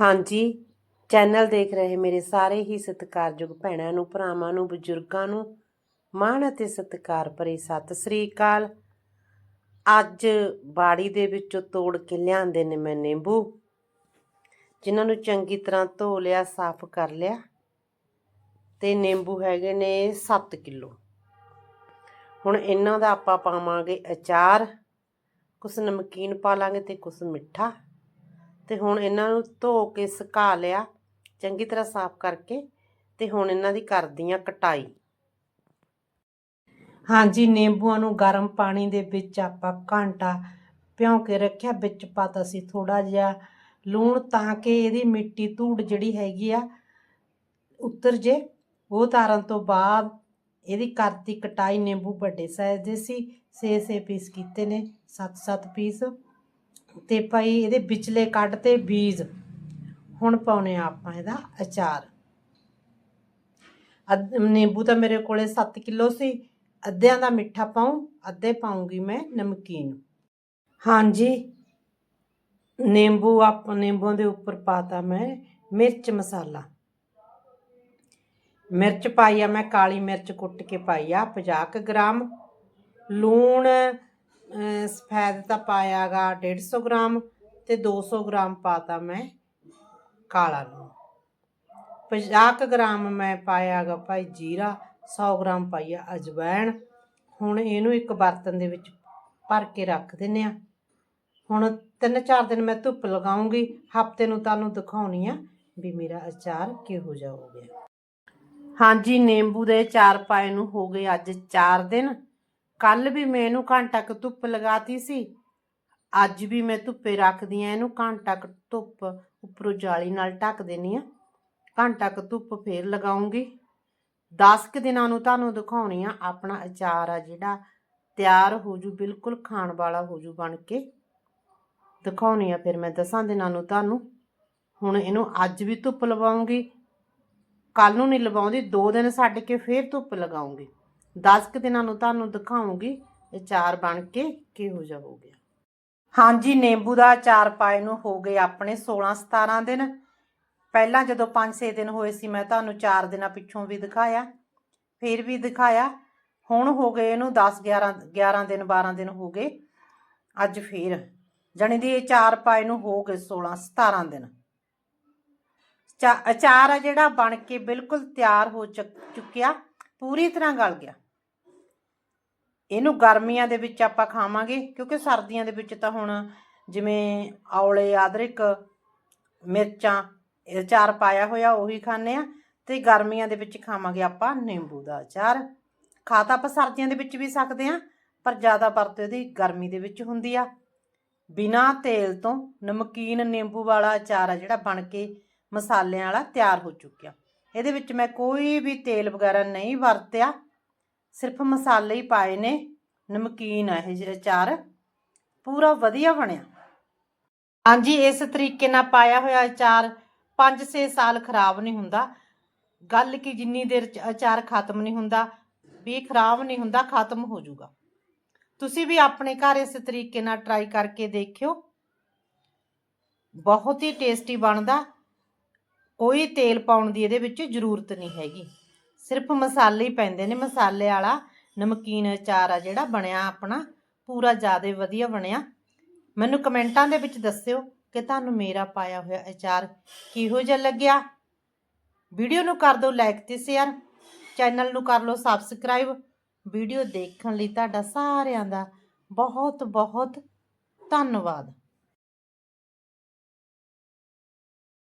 ਹਾਂਜੀ, ਚੈਨਲ ਦੇਖ ਰਹੇ ਮੇਰੇ ਸਾਰੇ ਹੀ ਸਤਿਕਾਰਯੋਗ ਭੈਣਾਂ ਨੂੰ, ਭਰਾਵਾਂ ਨੂੰ, ਬਜ਼ੁਰਗਾਂ ਨੂੰ, ਮਾਣ ਅਤੇ ਸਤਿਕਾਰ ਭਰੀ ਸਤਿ ਸ੍ਰੀ ਅਕਾਲ। ਅੱਜ ਬਾੜੀ ਦੇ ਵਿੱਚੋਂ ਤੋੜ ਕੇ ਲਿਆਂਦੇ ਨੇ ਮੈਂ ਨਿੰਬੂ, ਜਿਨ੍ਹਾਂ ਨੂੰ ਚੰਗੀ ਤਰ੍ਹਾਂ ਧੋ ਲਿਆ, ਸਾਫ਼ ਕਰ ਲਿਆ, ਤੇ ਨਿੰਬੂ ਹੈਗੇ ਨੇ 7 ਕਿਲੋ। ਹੁਣ ਇਹਨਾਂ ਦਾ ਆਪਾਂ ਪਾਵਾਂਗੇ ਅਚਾਰ, ਕੁਛ ਨਮਕੀਨ ਪਾ ਲਾਂਗੇ ਤੇ ਕੁਛ ਮਿੱਠਾ। ਤੇ ਹੁਣ ਇਹਨਾਂ ਨੂੰ ਧੋ ਕੇ ਸੁਕਾ ਲਿਆ, ਚੰਗੀ ਤਰ੍ਹਾਂ ਸਾਫ਼ ਕਰਕੇ ਤੇ ਹੁਣ ਇਹਨਾਂ ਦੀ ਕਰਦੀ ਆ ਕਟਾਈ। ਹਾਂਜੀ, ਨਿੰਬੂਆਂ ਨੂੰ ਗਰਮ ਪਾਣੀ ਦੇ ਵਿੱਚ ਆਪਾਂ ਘੰਟਾ ਭਿਉਂ ਕੇ ਰੱਖਿਆ, ਵਿੱਚ ਪਾਤਾ ਸੀ ਥੋੜਾ ਜਿਹਾ ਲੂਣ ਤਾਂ ਕਿ ਇਹਦੀ ਮਿੱਟੀ ਧੂੜ ਜਿਹੜੀ ਹੈਗੀ ਆ ਉਤਰ ਜੇ। ਉਹ ਤਾਰਨ ਤੋਂ ਬਾਅਦ ਇਹਦੀ ਕਰਤੀ ਕਟਾਈ ਨਿੰਬੂ ਵੱਡੇ ਸਾਈਜ਼ ਦੇ ਸੀ 6-6 ਪੀਸ ਕੀਤੇ ਨੇ 7-7 ਪੀਸ ਤੇ ਭਾਈ ਇਹਦੇ ਵਿਚਲੇ ਕੱਢ ਤੇ ਬੀਜ। ਹੁਣ ਪਾਉਣੇ ਆ ਆਪਾਂ ਇਹਦਾ ਅਚਾਰ। ਅੱਧ, ਨਿੰਬੂ ਤਾਂ ਮੇਰੇ ਕੋਲੇ 7 ਕਿਲੋ ਸੀ। ਅੱਧਿਆਂ ਦਾ ਮਿੱਠਾ ਪਾਉਂ, ਅੱਧੇ ਪਾਉਂਗੀ ਮੈਂ ਨਮਕੀਨ। ਹਾਂਜੀ। ਨਿੰਬੂ ਆਪ, ਨਿੰਬੂਆਂ ਦੇ ਉੱਪਰ ਪਾਤਾ ਮੈਂ ਮਿਰਚ ਮਸਾਲਾ। ਮਿਰਚ ਪਾਈ ਆ ਮੈਂ, ਕਾਲੀ ਮਿਰਚ ਕੁੱਟ ਕੇ ਪਾਈ ਆ 50 ਕੁ ਗ੍ਰਾਮ। ਲੂਣ ਸਫੈਦ ਤਾਂ ਪਾਇਆਗਾ 150 ਗ੍ਰਾਮ ਤੇ 200 ਗ੍ਰਾਮ ਪਾਤਾ ਮੈਂ ਕਾਲਾ ਨੂੰ। 50 ਕੁ ਗ੍ਰਾਮ ਮੈਂ ਪਾਇਆਗਾ ਭਾਈ ਜੀਰਾ 100 ਗ੍ਰਾਮ ਪਾਈਆ ਅਜਵਾਇਣ ਹੁਣ ਇਹਨੂੰ ਇੱਕ ਬਰਤਨ ਦੇ ਵਿੱਚ ਭਰ ਕੇ ਰੱਖ ਦਿੰਨੇ ਆ ਹੁਣ ਤਿੰਨ ਚਾਰ ਦਿਨ ਮੈਂ ਧੁੱਪ ਲਗਾਉਂਗੀ, ਹਫ਼ਤੇ ਨੂੰ ਤੁਹਾਨੂੰ ਦਿਖਾਉਣੀ ਆ ਵੀ ਮੇਰਾ ਅਚਾਰ ਕਿਹੋ ਜਿਹਾ ਹੋ ਗਿਆ। ਹਾਂਜੀ, ਨਿੰਬੂ ਦੇ ਚਾਰ ਪਾਏ ਨੂੰ ਹੋ ਗਏ ਅੱਜ 4 ਦਿਨ। ਕੱਲ ਵੀ ਮੈਂ ਇਹਨੂੰ ਘੰਟਾ ਕੁ ਧੁੱਪ ਲਗਾਤੀ ਸੀ, ਅੱਜ ਵੀ ਮੈਂ ਧੁੱਪੇ ਰੱਖਦੀ ਆ ਇਹਨੂੰ ਘੰਟਾ ਕੁ ਧੁੱਪ ਉੱਪਰੋਂ ਜਾਲੀ ਨਾਲ ਢੱਕ ਦੇਣੀ ਆ ਘੰਟਾ ਕੁ ਧੁੱਪ ਫੇਰ ਲਗਾਉਂਗੀ। 10 ਕੁ ਦਿਨਾਂ ਨੂੰ ਤੁਹਾਨੂੰ ਦਿਖਾਉਣੀ ਆ ਆਪਣਾ ਅਚਾਰ ਆ ਜਿਹੜਾ, ਤਿਆਰ ਹੋ ਜੂ, ਬਿਲਕੁਲ ਖਾਣ ਵਾਲਾ ਹੋ ਜੂ ਬਣ ਕੇ। ਦਿਖਾਉਣੀ ਆ ਫਿਰ ਮੈਂ ਦਸਾਂ ਦਿਨਾਂ ਨੂੰ ਤੁਹਾਨੂੰ। ਹੁਣ ਇਹਨੂੰ ਅੱਜ ਵੀ ਧੁੱਪ ਲਵਾਉਂਗੀ, ਕੱਲ ਨੂੰ ਨਹੀਂ ਲਵਾਉਂਦੀ 2 ਦਿਨ ਛੱਡ ਕੇ ਫੇਰ ਧੁੱਪ ਲਗਾਉਂਗੀ। 10 ਕੁ ਦਿਨਾਂ ਨੂੰ ਤੁਹਾਨੂੰ ਦਿਖਾਉਂਗੀ ਅਚਾਰ ਬਣ ਕੇ ਕਿਹੋ ਜਿਹਾ ਹੋ ਗਿਆ। ਹਾਂਜੀ, ਨਿੰਬੂ ਦਾ ਅਚਾਰ ਪਾਏ ਨੂੰ ਹੋ ਗਏ ਆਪਣੇ 16 17 ਦਿਨ। ਪਹਿਲਾਂ ਜਦੋਂ 5-6 ਦਿਨ ਹੋਏ ਸੀ, ਮੈਂ ਤੁਹਾਨੂੰ 4 ਦਿਨਾਂ ਪਿੱਛੋਂ ਵੀ ਦਿਖਾਇਆ, ਫਿਰ ਵੀ ਦਿਖਾਇਆ। ਹੁਣ ਹੋ ਗਏ ਇਹਨੂੰ 10 11 11 ਦਿਨ 12 ਦਿਨ ਹੋ ਗਏ। ਅੱਜ ਫੇਰ, ਜਾਣੀ ਦੀ ਇਹ ਚਾਰ ਪਾਏ ਨੂੰ ਹੋ ਗਏ 16 17 ਦਿਨ। ਚਾ- ਅਚਾਰ ਆ ਜਿਹੜਾ ਬਣ ਕੇ ਬਿਲਕੁਲ ਤਿਆਰ ਹੋ ਚੁੱਕ- ਚੁੱਕਿਆ, ਪੂਰੀ ਤਰ੍ਹਾਂ ਗਲ ਗਿਆ। ਇਹਨੂੰ ਗਰਮੀਆਂ ਦੇ ਵਿੱਚ ਆਪਾਂ ਖਾਵਾਂਗੇ, ਕਿਉਂਕਿ ਸਰਦੀਆਂ ਦੇ ਵਿੱਚ ਤਾਂ ਹੁਣ ਜਿਵੇਂ ਔਲੇ, ਅਦਰਕ, ਮਿਰਚਾਂ, ਇਹ ਅਚਾਰ ਪਾਇਆ ਹੋਇਆ ਉਹੀ ਖਾਣੇ ਆ ਤੇ ਗਰਮੀਆਂ ਦੇ ਵਿੱਚ ਖਾਵਾਂਗੇ ਆਪਾਂ ਨਿੰਬੂ ਦਾ ਅਚਾਰ। ਖਾ ਤਾਂ ਆਪਾਂ ਸਰਦੀਆਂ ਦੇ ਵਿੱਚ ਵੀ ਸਕਦੇ ਆ, ਪਰ ਜ਼ਿਆਦਾ ਵਰਤੋਂ ਇਹਦੀ ਗਰਮੀ ਦੇ ਵਿੱਚ ਹੁੰਦੀ ਆ। ਬਿਨਾ ਤੇਲ ਤੋਂ ਨਮਕੀਨ ਨਿੰਬੂ ਵਾਲਾ ਅਚਾਰ ਆ ਜਿਹੜਾ ਬਣ ਕੇ ਮਸਾਲਿਆਂ ਵਾਲਾ ਤਿਆਰ ਹੋ ਚੁੱਕਿਆ। ਇਹਦੇ ਵਿੱਚ ਮੈਂ ਕੋਈ ਵੀ ਤੇਲ ਵਗੈਰਾ ਨਹੀਂ ਵਰਤਿਆ। ਸਿਰਫ ਮਸਾਲੇ ਹੀ ਪਾਏ ਨੇ, ਨਮਕੀਨ ਆ ਇਹ ਜਿਹੜਾ ਅਚਾਰ ਪੂਰਾ ਵਧੀਆ ਬਣਿਆ। ਹਾਂਜੀ, ਇਸ ਤਰੀਕੇ ਨਾਲ ਪਾਇਆ ਹੋਇਆ ਅਚਾਰ 5-6 ਸਾਲ ਖਰਾਬ ਨਹੀਂ ਹੁੰਦਾ। ਗੱਲ ਕੀ ਜਿੰਨੀ ਦੇਰ ਅਚਾਰ ਖਤਮ ਨਹੀਂ ਹੁੰਦਾ, ਵੀ ਖਰਾਬ ਨਹੀਂ ਹੁੰਦਾ, ਖਤਮ ਹੋ ਜਾਊਗਾ। ਤੁਸੀਂ ਵੀ ਆਪਣੇ ਘਰ ਇਸ ਤਰੀਕੇ ਨਾਲ ਟਰਾਈ ਕਰਕੇ ਦੇਖਿਓ। ਬਹੁਤ ਹੀ ਟੇਸਟੀ ਬਣਦਾ। ਕੋਈ ਤੇਲ ਪਾਉਣ ਦੀ ਇਹਦੇ ਵਿੱਚ ਜ਼ਰੂਰਤ ਨਹੀਂ ਹੈਗੀ। ਸਿਰਫ ਮਸਾਲੇ ਹੀ ਪੈਂਦੇ ਨੇ, ਮਸਾਲੇ ਵਾਲਾ ਨਮਕੀਨ ਅਚਾਰ ਆ ਜਿਹੜਾ ਬਣਿਆ ਆਪਣਾ, ਪੂਰਾ ਜ਼ਿਆਦਾ ਵਧੀਆ ਬਣਿਆ। ਮੈਨੂੰ ਕਮੈਂਟਾਂ ਦੇ ਵਿੱਚ ਦੱਸਿਓ ਕਿ ਤੁਹਾਨੂੰ ਮੇਰਾ ਪਾਇਆ ਹੋਇਆ ਅਚਾਰ ਕਿਹੋ ਜਿਹਾ ਲੱਗਿਆ। ਵੀਡੀਓ ਨੂੰ ਕਰ ਦਿਓ ਲਾਈਕ ਤੇ ਸ਼ੇਅਰ ਚੈਨਲ ਨੂੰ ਕਰ ਲਓ ਸਬਸਕ੍ਰਾਈਬ ਵੀਡੀਓ ਦੇਖਣ ਲਈ ਤੁਹਾਡਾ ਸਾਰਿਆਂ ਦਾ ਬਹੁਤ ਬਹੁਤ ਧੰਨਵਾਦ।